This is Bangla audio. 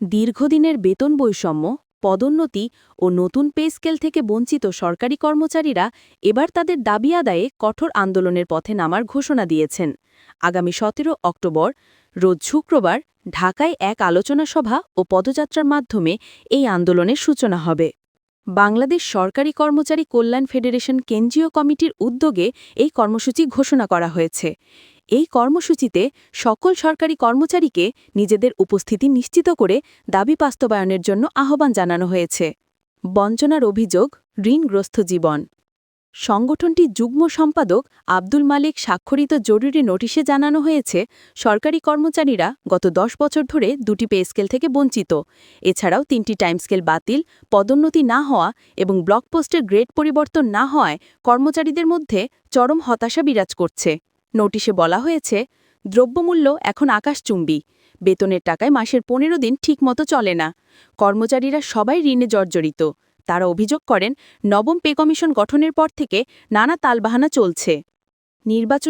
দীর্ঘদিনের বেতন বৈষম্য, পদোন্নতি ও নতুন পে স্কেল থেকে বঞ্চিত সরকারি কর্মচারীরা এবার তাদের দাবি আদায়ে কঠোর আন্দোলনের পথে নামার ঘোষণা দিয়েছেন। আগামী সতেরো অক্টোবর, রোজ শুক্রবার ঢাকায় এক আলোচনা সভা ও পদযাত্রার মাধ্যমে এই আন্দোলনের সূচনা হবে। বাংলাদেশ সরকারি কর্মচারী কল্যাণ ফেডারেশন কেন্দ্রীয় কমিটির উদ্যোগে এই কর্মসূচি ঘোষণা করা হয়েছে। এই কর্মসূচিতে সকল সরকারি কর্মচারীকে নিজেদের উপস্থিতি নিশ্চিত করে দাবি বাস্তবায়নের জন্য আহ্বান জানানো হয়েছে। বঞ্চনার অভিযোগ, ঋণগ্রস্ত জীবন। সংগঠনটির যুগ্ম সম্পাদক আব্দুল মালিক স্বাক্ষরিত জরুরি নোটিশে জানানো হয়েছে, সরকারি কর্মচারীরা গত দশ বছর ধরে দুটি পে স্কেল থেকে বঞ্চিত। এছাড়াও তিনটি টাইম স্কেল বাতিল, পদোন্নতি না হওয়া এবং ব্লক পোস্টের গ্রেড পরিবর্তন না হওয়ায় কর্মচারীদের মধ্যে চরম হতাশা বিরাজ করছে। নোটিশে বলা হয়েছে, দ্রব্যমূল্য এখন আকাশচুম্বী, বেতনের টাকায় মাসের পনেরো দিন ঠিকমতো চলে না। কর্মচারীরা সবাই ঋণে জর্জরিত। তারা অভিযোগ করেন নবম পে কমিশন গঠনের পর থেকে নানা তালবাহানা চলছে। নির্বাচনে